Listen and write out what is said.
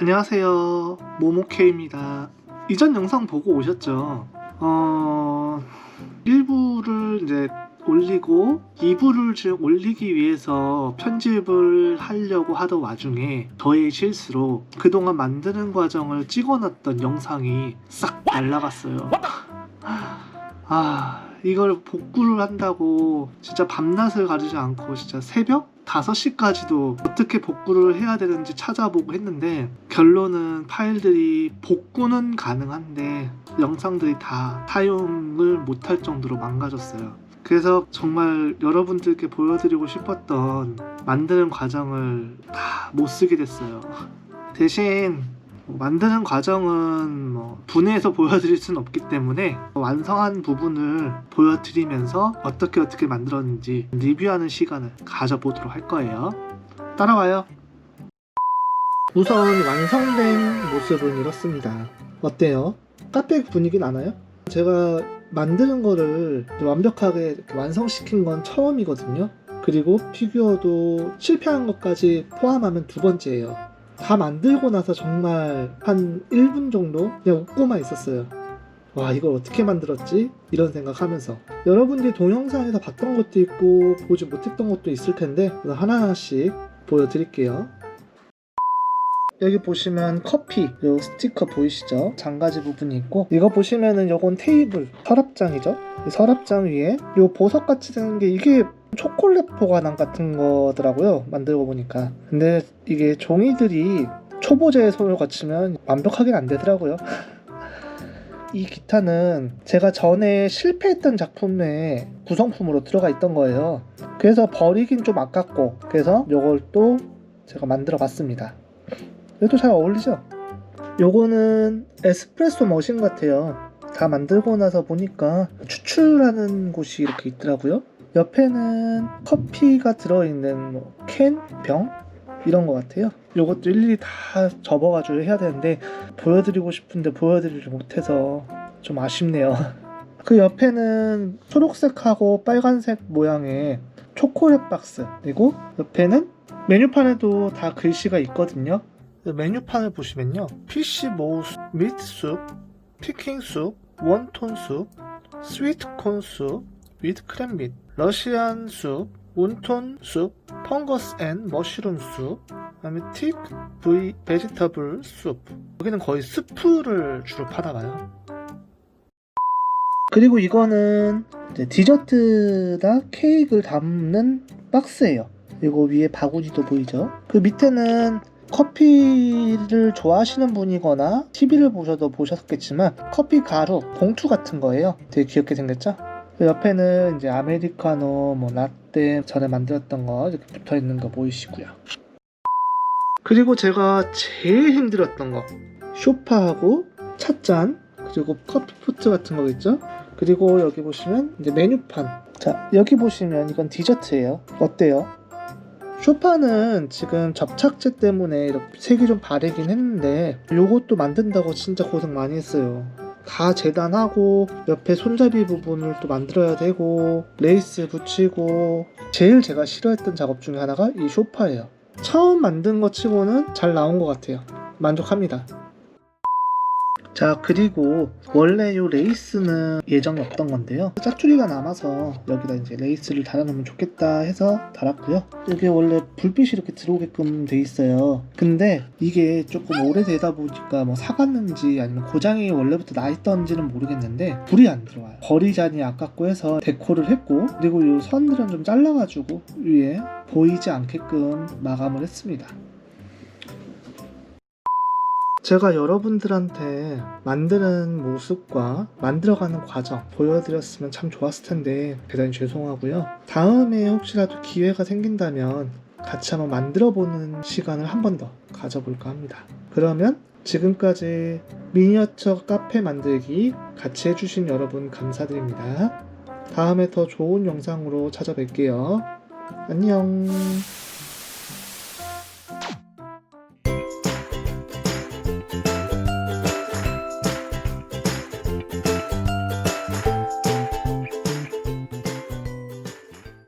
안녕하세요. 모모케입니다. 이전 영상 보고 오셨죠? 어, 1부를 이제 올리고 2부를 즉 올리기 위해서 편집을 하려고 하던 와중에 저의 실수로 그동안 만드는 과정을 찍어놨던 영상이 싹 날라갔어요. 아, 이걸 복구를 한다고 진짜 밤낮을 가리지 않고 진짜 새벽 5시까지도 어떻게 복구를 해야 되는지 찾아보고 했는데 결론은 파일들이 복구는 가능한데 영상들이 다 사용을 못할 정도로 망가졌어요. 그래서 정말 여러분들께 보여드리고 싶었던 만드는 과정을 다 못 쓰게 됐어요. 대신 만드는 과정은 뭐 분해해서 보여드릴 수는 없기 때문에 완성한 부분을 보여드리면서 어떻게 어떻게 만들었는지 리뷰하는 시간을 가져보도록 할 거예요. 따라와요. 우선 완성된 모습은 이렇습니다. 어때요? 카페 분위기 나나요? 제가 만드는 거를 완벽하게 완성시킨 건 처음이거든요. 그리고 피규어도 실패한 것까지 포함하면 두 번째예요. 다 만들고 나서 정말 한 1분 정도 그냥 웃고만 있었어요. 와, 이걸 어떻게 만들었지? 이런 생각하면서. 여러분들이 동영상에서 봤던 것도 있고, 보지 못했던 것도 있을 텐데, 하나하나씩 보여드릴게요. 여기 보시면 커피, 요 스티커 보이시죠? 장가지 부분이 있고, 이거 보시면은 요건 테이블, 서랍장이죠? 이 서랍장 위에 요 보석 같이 생긴 게 이게 초콜릿 보관함 같은 거더라고요. 만들고 보니까. 근데 이게 종이들이 초보자의 손을 거치면 완벽하게 안 되더라고요. 이 기타는 제가 전에 실패했던 작품의 구성품으로 들어가 있던 거예요. 그래서 버리긴 좀 아깝고, 그래서 요걸 또 제가 만들어 봤습니다. 이것도 잘 어울리죠? 요거는 에스프레소 머신 같아요. 다 만들고 나서 보니까 추출하는 곳이 이렇게 있더라고요. 옆에는 커피가 들어있는 뭐 캔, 병 이런 것 같아요. 요것도 일일이 다 접어가지고 해야 되는데 보여드리고 싶은데 보여드리지 못해서 좀 아쉽네요. 그 옆에는 초록색하고 빨간색 모양의 초콜릿 박스 그리고 옆에는 메뉴판에도 다 글씨가 있거든요. 그 메뉴판을 보시면요. PC 모우스, 미트 숲, 피킹 숲, 원톤 숲, 스위트 콘 숲, 위드 크랜빗, 러시안 숲, 온톤 숲, 펑거스 앤 머쉬룸 숲, 그다음에 틱 V 베지터블 숲. 여기는 거의 스프를 주로 파다봐요. 그리고 이거는 이제 디저트나 케이크를 담는 박스예요. 그리고 위에 바구니도 보이죠? 그 밑에는 커피를 좋아하시는 분이거나 TV를 보셔도 보셨겠지만 커피 가루 봉투 같은 거예요. 되게 귀엽게 생겼죠? 그 옆에는 이제 아메리카노, 뭐 라떼 전에 만들었던 거 이렇게 붙어 있는 거 보이시고요. 그리고 제가 제일 힘들었던 거 쇼파하고 찻잔 그리고 커피 포트 같은 거겠죠? 그리고 여기 보시면 이제 메뉴판. 자 여기 보시면 이건 디저트예요. 어때요? 쇼파는 지금 접착제 때문에 이렇게 색이 좀 바래긴 했는데 요것도 만든다고 진짜 고생 많이 했어요. 다 재단하고 옆에 손잡이 부분을 또 만들어야 되고 레이스 붙이고 제일 제가 싫어했던 작업 중에 하나가 이 쇼파예요. 처음 만든 것 치고는 잘 나온 것 같아요. 만족합니다. 자 그리고 원래 요 레이스는 예정이 없던 건데요. 짝줄이가 남아서 여기다 이제 레이스를 달아놓으면 좋겠다 해서 달았고요. 이게 원래 불빛이 이렇게 들어오게끔 돼 있어요. 근데 이게 조금 오래되다 보니까 뭐 사갔는지 아니면 고장이 원래부터 나 있던지는 모르겠는데 불이 안 들어와요. 버리자니 아깝고 해서 데코를 했고 그리고 요 선들은 좀 잘라가지고 위에 보이지 않게끔 마감을 했습니다 제가 여러분들한테 만드는 모습과 만들어가는 과정 보여드렸으면 참 좋았을 텐데 대단히 죄송하고요. 다음에 혹시라도 기회가 생긴다면 같이 한번 만들어보는 시간을 한 번 더 가져볼까 합니다. 그러면 지금까지 미니어처 카페 만들기 같이 해주신 여러분 감사드립니다. 다음에 더 좋은 영상으로 찾아뵐게요. 안녕.